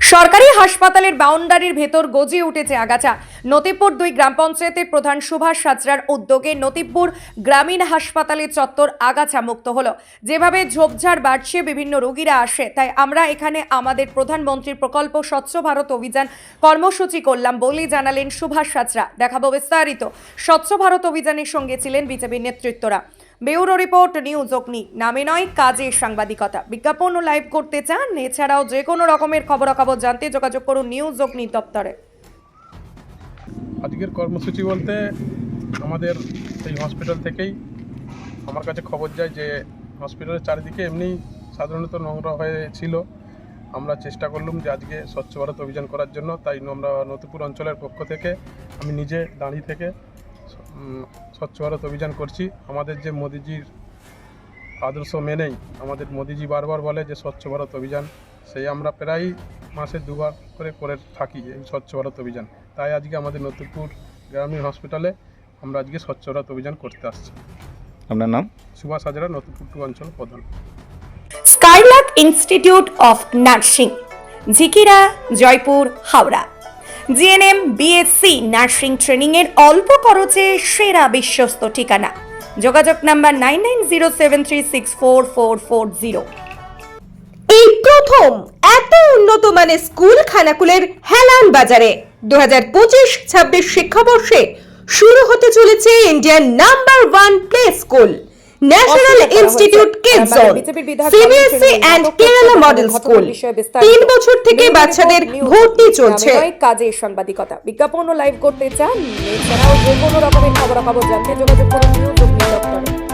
সরকারি হাসপাতালের বাউন্ডারির ভেতর গজিয়ে উঠেছে আগাছা। নতিপুর দুই গ্রাম পঞ্চায়েতের প্রধান সুভাষ সাজরার উদ্যোগে নতিপুর গ্রামীণ হাসপাতালের চত্বর আগাছা মুক্ত হলো। যেভাবে ঝোপঝাড় বাড়ছে, বিভিন্ন রোগীরা আসে, তাই আমরা এখানে আমাদের প্রধানমন্ত্রীর প্রকল্প স্বচ্ছ ভারত অভিযান কর্মসূচি করলাম বলে জানালেন সুভাষ সাজরা দেখাবো বিস্তারিত। স্বচ্ছ ভারত অভিযানের সঙ্গে ছিলেন বিজেপির নেতৃত্বরা। ব্যুরো রিপোর্ট, নিউজ অগ্নি। নামে নয়, কাজে সাংবাদিকতা। বিজ্ঞাপন ও লাইভ করতে চান, এছাড়াও যে কোনো রকমের খবরাখবর জানতে যোগাযোগ করুন নিউজ অগ্নি দপ্তরে। আজকের কর্মসূচি বলতে আমাদের এই হসপিটাল থেকেই আমার কাছে খবর যায় যে হসপিটালের চারিদিকে এমনি সাধারণত নোংরা হয়ে ছিল আমরা চেষ্টা করলাম যে আজকে স্বচ্ছ ভারত অভিযান করার জন্য। তাই আমরা নতুপুর অঞ্চলের পক্ষ থেকে, আমি নিজে দাঁড়িয়ে থেকে স্বচ্ছ ভারত অভিযান করছি। আমাদের যে মোদিজির আদর্শ মেনেই আমাদের মোদিজি বারবার বলে যে স্বচ্ছ ভারত অভিযান সেই আমরা প্রায় মাসে দুবার করে করে থাকি এই স্বচ্ছ ভারত অভিযান। তাই আজকে আমাদের নতুনপুর গ্রামীণ হসপিটালে আমরা আজকে স্বচ্ছ ভারত অভিযান করতে আসছি। আপনার নাম? সুভাষ হাজারা নতুনপুর টু অঞ্চল প্রধান Skylark Institute of Nursing Jikira Jaipur Howrah. GNM, BSc, nursing training এর অল্প খরচে সেরা বিশ্বস্ত ঠিকানা। যোগাযোগ number nine nine zero seven three six four four four zero. এই প্রথম এত উন্নত মানের স্কুল খানাকুলের হেলান বাজারে দু হাজার পঁচিশ ছাব্বিশ শিক্ষাবর্ষে শুরু হতে চলেছে Indian number one play school. National institute. Kids zone CBSE and Kerala model school তিন বছর থেকে বাচ্চাদের ভর্তি চলছে। কাজে সাংবাদিকতা। বিজ্ঞাপন ও লাইভ করতে চান। এছাড়াও যে কোনো রকমের খবরাখবর জানতে যোগাযোগ করুন নিউজ